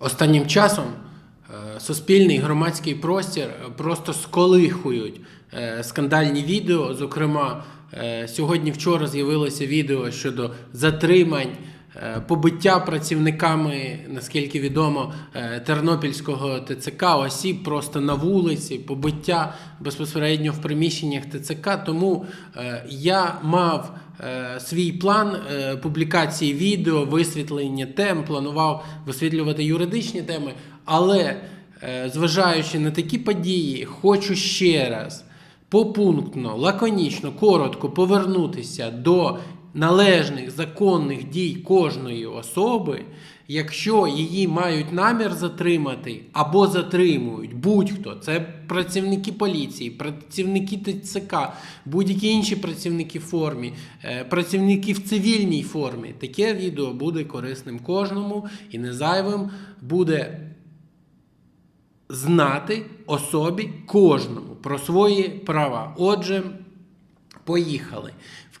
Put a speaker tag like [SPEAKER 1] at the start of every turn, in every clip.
[SPEAKER 1] Останнім часом е, суспільний громадський простір е, просто сколихують е, скандальні відео. Зокрема, сьогодні-вчора з'явилося відео щодо затримань, побиття працівниками, наскільки відомо, е, Тернопільського ТЦК, осіб просто на вулиці, побиття безпосередньо в приміщеннях ТЦК. Тому е, я мав е, свій план е, публікації відео, висвітлення тем, планував висвітлювати юридичні теми, але е, зважаючи на такі події, хочу ще раз попунктно, лаконічно, коротко повернутися до належних законних дій кожної особи, якщо її мають намір затримати або затримують будь-хто, це працівники поліції, працівники ТЦК, будь-які інші працівники в формі, е, працівники в цивільній формі, таке відео буде корисним кожному і не зайвим буде знати особі кожному про свої права. Отже, поїхали.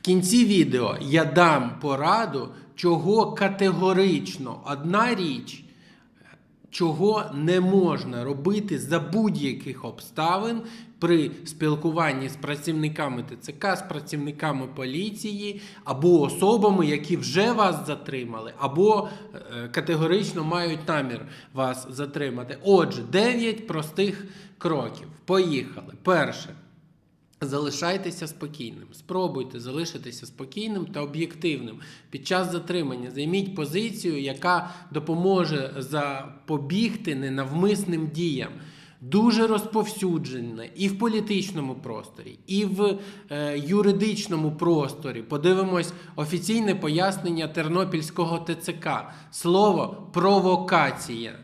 [SPEAKER 1] Кінці відео я дам пораду, чого категорично одна річ, чого не можна робити за будь-яких обставин при спілкуванні з працівниками ТЦК, з працівниками поліції або особами, які вже вас затримали, або е, категорично мають намір вас затримати. Отже, 9 простих кроків. Поїхали. Перше. Залишайтеся спокійним. Спробуйте залишитися спокійним та об'єктивним під час затримання. Займіть позицію, яка допоможе запобігти ненавмисним діям. Дуже розповсюджене і в політичному просторі, і в е, юридичному просторі. Подивимось офіційне пояснення Тернопільського ТЦК. Слово провокація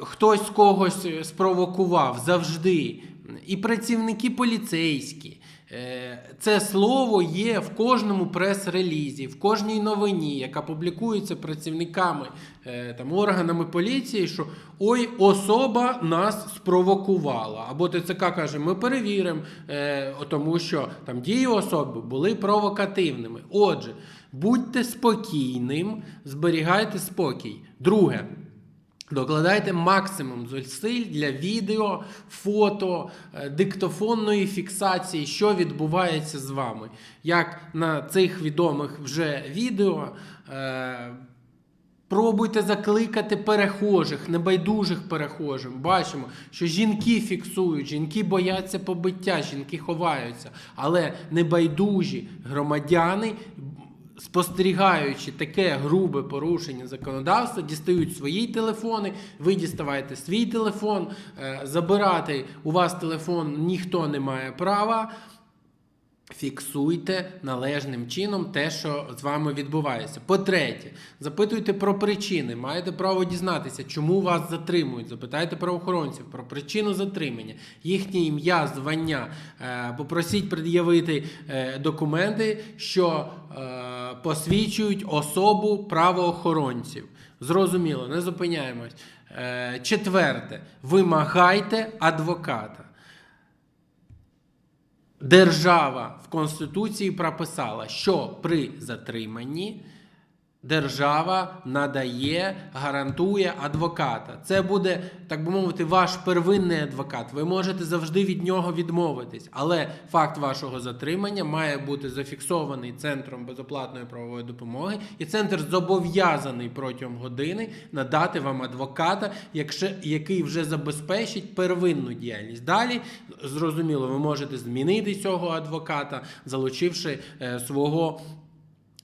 [SPEAKER 1] хтось когось спровокував завжди. І працівники поліцейські. Е, Це слово є в кожному прес-релізі, в кожній новині, яка публікується працівниками е, там, органами поліції, що ой, особа нас спровокувала. Або ТЦК каже, ми перевіримо, е, тому що там дії особи були провокативними. Отже, будьте спокійним, зберігайте спокій. Друге. Докладайте максимум зусиль для відео, фото, е, диктофонної фіксації, що відбувається з вами. Як на цих відомих вже відео. Е, Пробуйте закликати перехожих, небайдужих перехожим. Бачимо, що жінки фіксують, жінки бояться побиття, жінки ховаються. Але небайдужі громадяни, спостерігаючи таке грубе порушення законодавства, дістають свої телефони, ви діставаєте свій телефон, е, забирати у вас телефон ніхто не має права. Фіксуйте належним чином те, що з вами відбувається. По-третє, запитуйте про причини. Маєте право дізнатися, чому вас затримують. Запитайте правоохоронців про причину затримання, їхнє ім'я, звання. Е, Попросіть пред'явити е, документи, що посвідчують особу правоохоронців. Зрозуміло, не зупиняємось. Е, Четверте, вимагайте адвоката. Держава в Конституції прописала, що при затриманні держава надає, гарантує адвоката. Це буде, так би мовити, ваш первинний адвокат. Ви можете завжди від нього відмовитись, але факт вашого затримання має бути зафіксований центром безоплатної правової допомоги, і центр зобов'язаний протягом години надати вам адвоката, якщо, який вже забезпечить первинну діяльність. Далі, зрозуміло, ви можете змінити цього адвоката, залучивши е, свого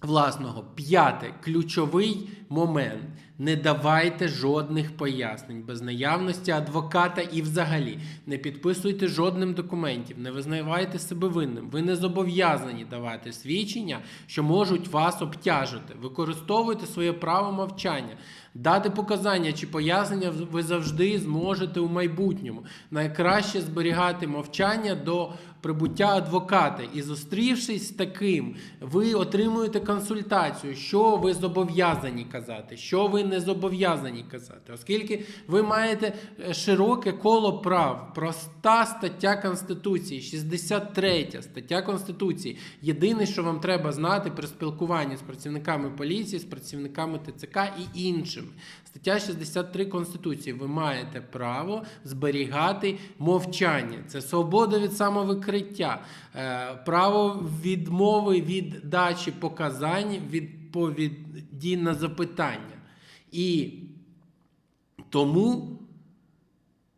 [SPEAKER 1] Власного п'яте ключовий момент. Не давайте жодних пояснень без наявності адвоката і взагалі не підписуйте жодним документів, не визнавайте себе винним. Ви не зобов'язані давати свідчення, що можуть вас обтяжити. Використовуйте своє право мовчання. Дати показання чи пояснення ви завжди зможете у майбутньому. Найкраще зберігати мовчання до прибуття адвоката. І зустрівшись з таким, ви отримуєте консультацію, що ви зобов'язані казати, що ви не зобов'язані казати, оскільки ви маєте е, широке коло прав, проста стаття Конституції, 63 стаття Конституції. Єдине, що вам треба знати при спілкуванні з працівниками поліції, з працівниками ТЦК і іншими. Стаття 63 Конституції. Ви маєте право зберігати мовчання. Це свобода від самовикриття, е, право відмови від дачі показань, відповіді на запитання. І тому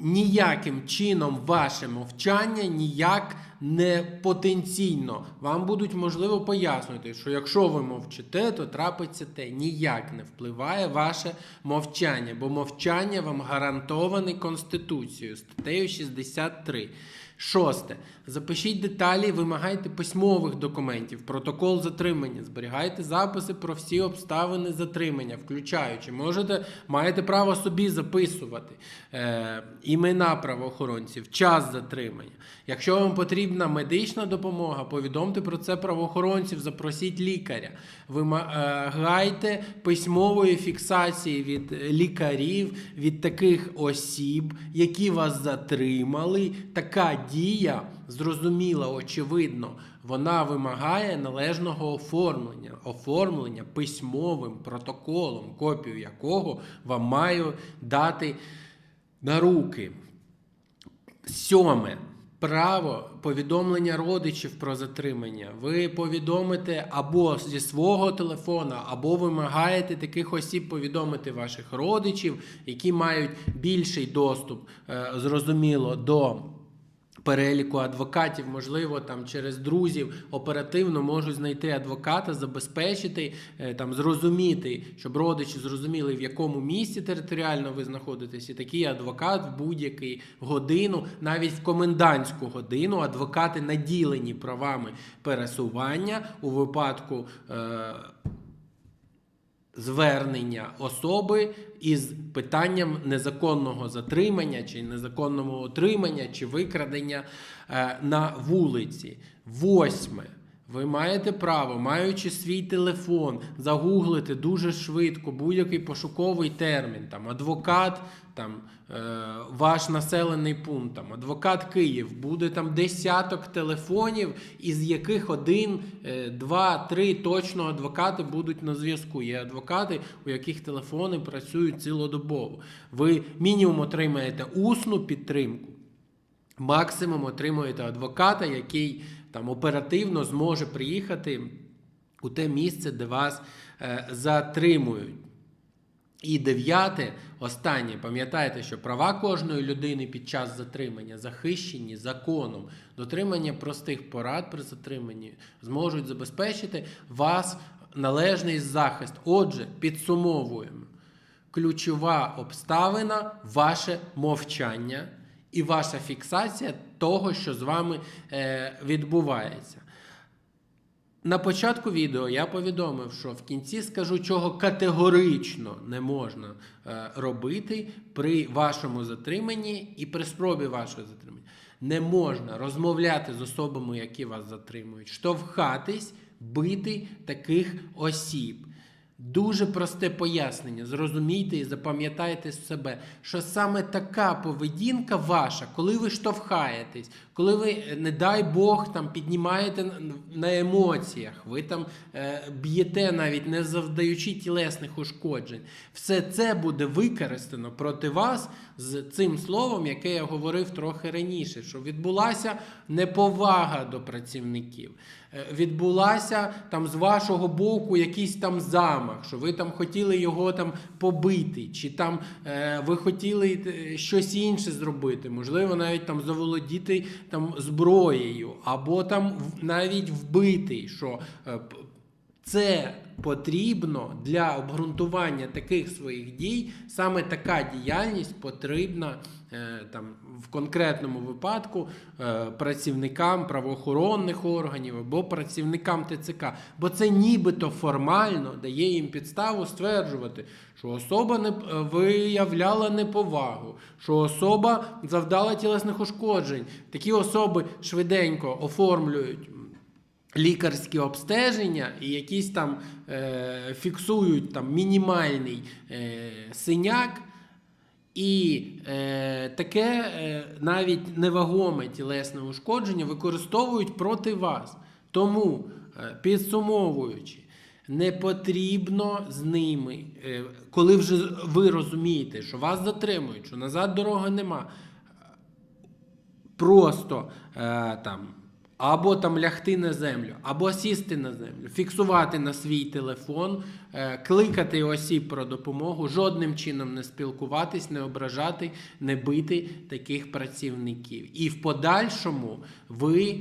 [SPEAKER 1] ніяким чином ваше мовчання ніяк не потенційно. Вам будуть можливо пояснювати, що якщо ви мовчите, то трапиться те. Ніяк не впливає ваше мовчання, бо мовчання вам гарантоване Конституцією статтею 63. Шосте. Запишіть деталі, вимагайте письмових документів, протокол затримання, зберігайте записи про всі обставини затримання, включаючи, можете, маєте право собі записувати е, імена правоохоронців, час затримання. Якщо вам потрібна медична допомога, повідомте про це правоохоронців, запросіть лікаря. Вимагайте письмової фіксації від лікарів, від таких осіб, які вас затримали. Така дія, зрозуміла, очевидно, вона вимагає належного оформлення, оформлення письмовим протоколом, копію якого вам маю дати на руки. Сьоме. Право повідомлення родичів про затримання. Ви повідомите або зі свого телефона, або вимагаєте таких осіб повідомити ваших родичів, які мають більший доступ, е, зрозуміло, до. Переліку адвокатів, можливо, там через друзів оперативно можуть знайти адвоката, забезпечити, е, там зрозуміти, щоб родичі зрозуміли, в якому місці територіально ви знаходитесь, і такий адвокат в будь-яку годину, навіть в комендантську годину, адвокати наділені правами пересування у випадку. Е- Звернення особи із питанням незаконного затримання чи незаконного отримання чи викрадення е, на вулиці. Восьме. Ви маєте право, маючи свій телефон, загуглити дуже швидко будь-який пошуковий термін, там адвокат, там е, ваш населений пункт, там адвокат Київ, буде там десяток телефонів, із яких один, е, два, три точно адвокати будуть на зв'язку. Є адвокати, у яких телефони працюють цілодобово. Ви мінімум отримаєте усну підтримку. Максимум отримуєте адвоката, який там оперативно зможе приїхати у те місце, де вас е, затримують. І дев'яте, останнє, пам'ятайте, що права кожної людини під час затримання захищені законом. Дотримання простих порад при затриманні зможуть забезпечити вас належний захист. Отже, підсумовуємо. Ключова обставина ваше мовчання і ваша фіксація того, що з вами е, відбувається. На початку відео я повідомив, що в кінці скажу, чого категорично не можна е, робити при вашому затриманні і при спробі вашого затримання. Не можна розмовляти з особами, які вас затримують, штовхатись, бити таких осіб. Дуже просте пояснення. Зрозумійте і запам'ятайте себе, що саме така поведінка ваша, коли ви штовхаєтесь, коли ви, не дай Бог, там піднімаєте на- на емоціях, ви там е, б'єте навіть не завдаючи тілесних ушкоджень, все це буде використано проти вас з цим словом, яке я говорив трохи раніше, що відбулася неповага до працівників. Е, Відбулася там з вашого боку якийсь там замах, що ви там хотіли його там побити, чи там е, ви хотіли е, щось інше зробити, можливо, навіть там заволодіти там зброєю, або там навіть вбити. що це потрібно для обґрунтування таких своїх дій. Саме така діяльність потрібна е, там в конкретному випадку е, працівникам правоохоронних органів або працівникам ТЦК. Бо це нібито формально дає їм підставу стверджувати, що особа не е, виявляла неповагу, що особа завдала тілесних ушкоджень. Такі особи швиденько оформлюють лікарські обстеження і якісь там е, фіксують там мінімальний е, синяк. І е, таке е, навіть невагоме тілесне ушкодження використовують проти вас. Тому, е, підсумовуючи, Не потрібно з ними, е, коли вже ви розумієте, що вас затримують, що назад дороги нема, просто е, там. Або там лягти на землю, або сісти на землю, фіксувати на свій телефон, е, кликати осіб про допомогу, жодним чином не спілкуватись, не ображати, не бити таких працівників. І в подальшому ви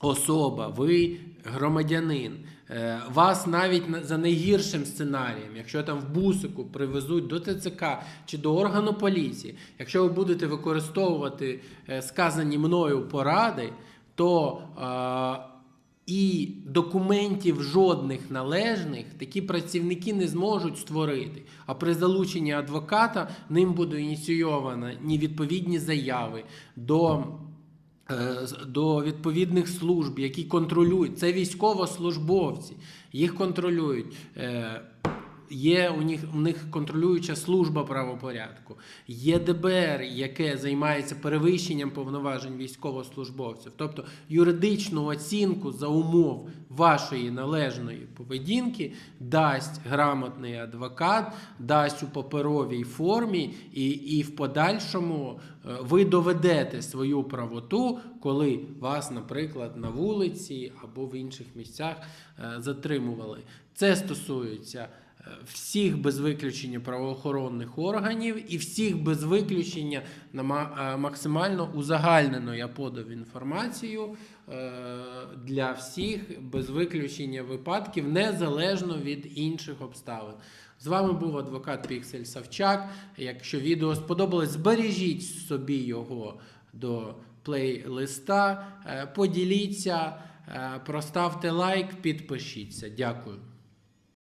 [SPEAKER 1] особа, ви громадянин. Е, Вас навіть за найгіршим сценарієм, якщо там в бусику привезуть до ТЦК чи до органу поліції, якщо ви будете використовувати е, сказані мною поради, то е, і документів жодних належних такі працівники не зможуть створити. А при залученні адвоката ним буде ініційовано ні відповідні заяви до е, до відповідних служб, які контролюють. Це військовослужбовці, їх контролюють. Є у них, у них контролююча служба правопорядку, є ДБР, яке займається перевищенням повноважень військовослужбовців. Тобто юридичну оцінку за умов вашої належної поведінки дасть грамотний адвокат, дасть у паперовій формі, і, і в подальшому е, ви доведете свою правоту, коли вас, наприклад, на вулиці або в інших місцях е, затримували. Це стосується всіх без виключення правоохоронних органів і всіх без виключення на е, максимально узагальнено я подав інформацію е, для всіх без виключення випадків, незалежно від інших обставин. З вами був адвокат Піксель Савчак. Якщо відео сподобалось, збережіть собі його до плейлиста, е, поділіться, проставте лайк, підпишіться. Дякую.